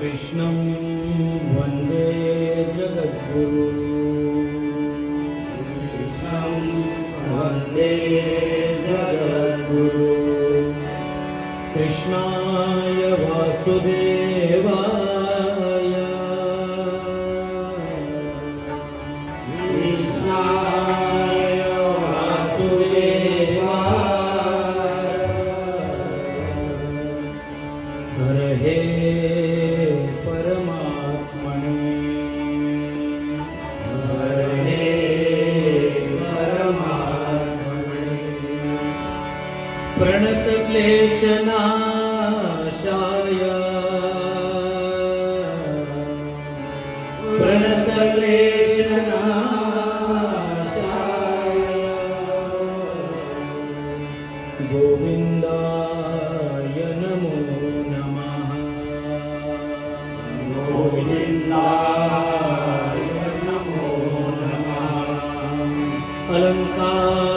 कृष्ण वंदे जगद्गुरु। कृष्ण वंदे जगद्गुरु। कृष्णाय वासुदेवाय। कृष्णाय वासुदेवाय। हर हे प्रणतक्लेशनाशाय प्रणतक्लेशनाशाय गोविन्दाय नमो नमः गोविन्दाय नमो नमः अलङ्कापुरी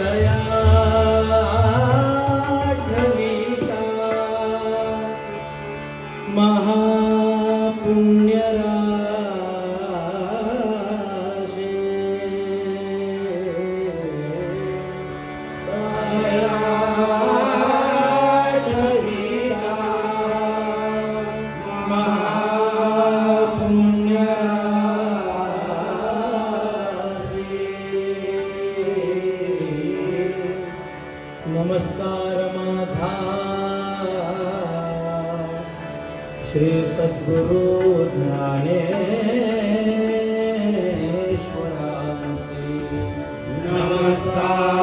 કયા મહા श्री सद्गुरु ज्ञानेश्वरांसी। नमस्कार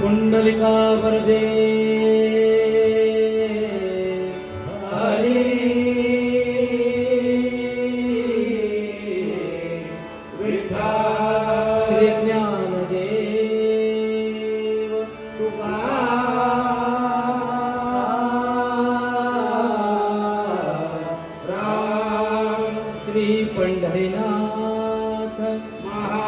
कुंडलिका वरदे। हरी श्री ज्ञानदेव राम श्री पंढरीनाथ महा